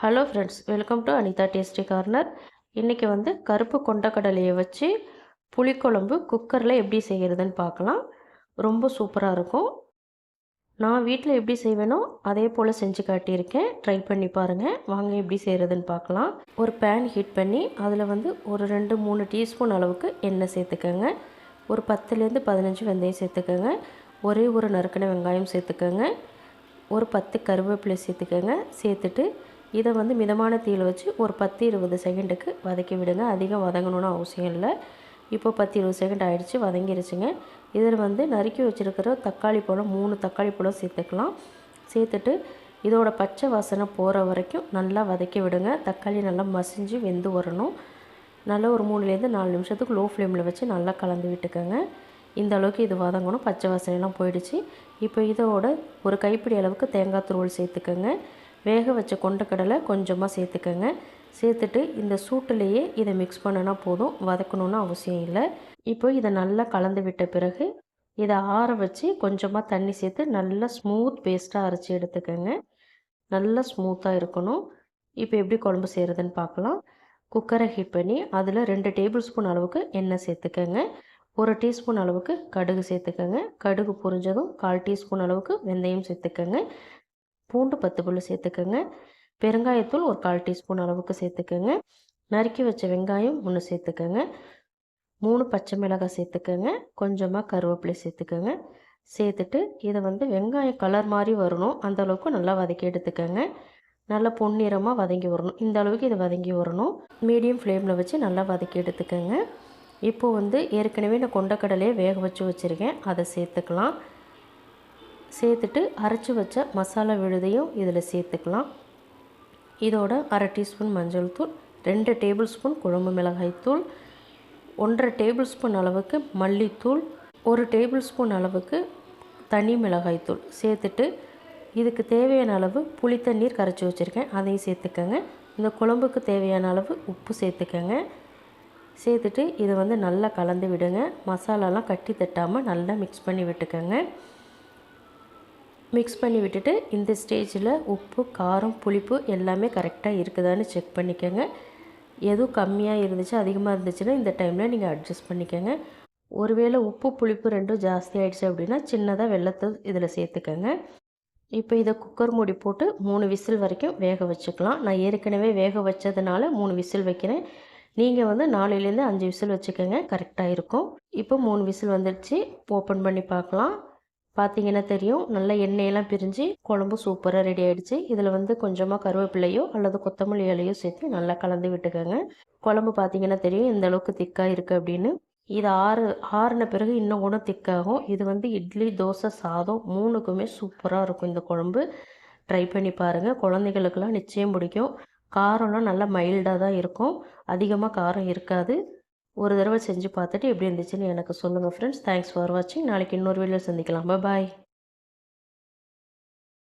Hello friends welcome to Anitha tasty corner இன்றைக்கி வந்து கருப்பு கொண்டக்கடலையை வச்சு புளிக்குழம்பு குக்கரில் எப்படி செய்கிறதுன்னு பார்க்கலாம். ரொம்ப சூப்பராக இருக்கும். நான் வீட்டில் எப்படி செய்வேனோ அதே போல் செஞ்சு காட்டியிருக்கேன். ட்ரை பண்ணி பாருங்கள் வாங்க எப்படி செய்கிறதுன்னு பார்க்கலாம். ஒரு பேன் ஹீட் பண்ணி அதில் வந்து ஒரு ரெண்டு மூணு டீஸ்பூன் அளவுக்கு எண்ணெய் சேர்த்துக்கோங்க. ஒரு பத்துலேருந்து பதினஞ்சு வெந்தயம் சேர்த்துக்கோங்க. ஒரே ஒரு நறுக்கின வெங்காயம் சேர்த்துக்கோங்க. ஒரு பத்து கருவேப்பிலை சேர்த்துக்கோங்க. சேர்த்துட்டு இதை வந்து மிதமான தீயில் வச்சு ஒரு பத்து இருபது செகண்டுக்கு வதக்கி விடுங்க. அதிகம் வதங்கணும்னு அவசியம் இல்லை. இப்போ பத்து இருபது செகண்ட் ஆகிடுச்சு வதங்கிருச்சுங்க. இதில் வந்து நறுக்கி வச்சுருக்கிற தக்காளி பழம் மூணு தக்காளி பழம் சேர்த்துக்கலாம். சேர்த்துட்டு இதோட பச்சை வாசனை போகிற வரைக்கும் நல்லா வதக்கி விடுங்க. தக்காளி நல்லா மசிஞ்சு வெந்து வரணும். நல்லா ஒரு மூணுலேருந்து நாலு நிமிஷத்துக்கு லோ ஃப்ளேமில் வச்சு நல்லா கலந்து விட்டுக்கோங்க. இந்த அளவுக்கு இது வதங்கணும். பச்சை வாசனைலாம் போயிடுச்சு. இப்போ இதோட ஒரு கைப்பிடி அளவுக்கு தேங்காய் துருவல் சேர்த்துக்கோங்க. வேக வச்ச கொண்டக்கடலை கொஞ்சமாக சேர்த்துக்கோங்க. சேர்த்துட்டு இந்த சூட்டிலேயே இதை மிக்ஸ் பண்ணினா போதும். வதக்கணுன்னு அவசியம் இல்லை. இப்போ இதை நல்லா கலந்து விட்ட பிறகு இதை ஆற வச்சு கொஞ்சமாக தண்ணி சேர்த்து நல்லா ஸ்மூத் பேஸ்ட்டாக அரைச்சி எடுத்துக்கோங்க. நல்லா ஸ்மூத்தாக இருக்கணும். இப்போ எப்படி குழம்பு செய்கிறதுன்னு பார்க்கலாம். குக்கரை ஹீட் பண்ணி அதில் ரெண்டு டேபிள் ஸ்பூன் அளவுக்கு எண்ணெய் சேர்த்துக்கோங்க. ஒரு டீஸ்பூன் அளவுக்கு கடுகு சேர்த்துக்கோங்க. கடுகு புரிஞ்சதும் கால் டீஸ்பூன் அளவுக்கு வெந்தயம் சேர்த்துக்கோங்க. பூண்டு பத்து புல் சேர்த்துக்கோங்க. பெருங்காயத்தூள் ஒரு கால் டீஸ்பூன் அளவுக்கு சேர்த்துக்கோங்க. நறுக்கி வச்ச வெங்காயம் ஒன்று சேர்த்துக்கோங்க. மூணு பச்சை மிளகாய் சேர்த்துக்கோங்க. கொஞ்சமாக கருவேப்பிலை சேர்த்துக்கோங்க. சேர்த்துட்டு இதை வந்து வெங்காயம் கலர் மாதிரி வரணும். அந்த அளவுக்கு நல்லா வதக்கி எடுத்துக்கோங்க. நல்லா பொன்னிறமாக வதங்கி வரணும். இந்த அளவுக்கு இது வதங்கி வரணும். மீடியம் ஃப்ளேமில் வச்சு நல்லா வதக்கி எடுத்துக்கோங்க. இப்போது வந்து ஏற்கனவே நான் கொண்டக்கடலையை வேக வச்சு வச்சுருக்கேன். அதை சேர்த்துக்கலாம். சேர்த்துட்டு அரைச்சி வச்ச மசாலா விழுதையும் இதில் சேர்த்துக்கலாம். இதோட அரை டீஸ்பூன் மஞ்சள் தூள் ரெண்டு டேபிள் ஸ்பூன் குழம்பு மிளகாய் தூள் ஒன்றரை டேபிள் ஸ்பூன் அளவுக்கு மல்லித்தூள் ஒரு டேபிள் ஸ்பூன் அளவுக்கு தனி மிளகாய் தூள் சேர்த்துட்டு இதுக்கு தேவையான அளவு புளித்தண்ணீர் கரைச்சி வச்சுருக்கேன். அதையும் சேர்த்துக்கோங்க. இந்த குழம்புக்கு தேவையான அளவு உப்பு சேர்த்துக்கோங்க. சேர்த்துட்டு இதை வந்து நல்லா கலந்து விடுங்க. மசாலாலாம் கட்டி தட்டாமல் நல்லா மிக்ஸ் பண்ணி விட்டுக்கோங்க. மிக்ஸ் பண்ணி விட்டுட்டு இந்த ஸ்டேஜில் உப்பு காரம் புளிப்பு எல்லாமே கரெக்டாக இருக்குதான்னு செக் பண்ணிக்கோங்க. எதுவும் கம்மியாக இருந்துச்சு அதிகமாக இருந்துச்சுன்னா இந்த டைமில் நீங்கள் அட்ஜஸ்ட் பண்ணிக்கோங்க. ஒருவேளை உப்பு புளிப்பு ரெண்டும் ஜாஸ்தி ஆகிடுச்சு அப்படின்னா சின்னதாக வெள்ளத்தை இதில் சேர்த்துக்கோங்க. இப்போ இதை குக்கர் மூடி போட்டு மூணு விசில் வரைக்கும் வேக வச்சுக்கலாம். நான் ஏற்கனவே வேக வச்சதுனால மூணு விசில் வைக்கிறேன். நீங்கள் வந்து நாலுலேருந்து அஞ்சு விசில் வச்சுக்கோங்க கரெக்டாக இருக்கும். இப்போ மூணு விசில் வந்துடுச்சு. ஓப்பன் பண்ணி பார்க்கலாம். பார்த்தீங்கன்னா தெரியும். நல்லா எண்ணெயெல்லாம் பிரிஞ்சு குழம்பு சூப்பராக ரெடி ஆகிடுச்சு இதில் வந்து கொஞ்சமாக கருவேப்பிலையோ அல்லது கொத்தமல்லி இலையோ சேர்த்து நல்லா கலந்து விட்டுக்கோங்க. குழம்பு பார்த்தீங்கன்னா தெரியும் இந்த அளவுக்கு திக்காக இருக்குது அப்படின்னு. இது ஆறு ஆறுன பிறகு இன்னும் கூட திக்காகும். இது வந்து இட்லி தோசை சாதம் மூணுக்குமே சூப்பராக இருக்கும் இந்த குழம்பு. ட்ரை பண்ணி பாருங்கள் குழந்தைகளுக்கெல்லாம் நிச்சயம் பிடிக்கும். காரம்லாம் நல்லா மைல்டாக தான் இருக்கும். அதிகமாக காரம் இருக்காது. ஒரு தடவை செஞ்சு பார்த்துட்டு எப்படி இருந்துச்சுன்னு எனக்கு சொல்லுங்கள் ஃப்ரெண்ட்ஸ் தேங்க்ஸ் ஃபார் வாட்சிங் நாளைக்கு இன்னொரு வீடியோ சந்திக்கலாம். பாய்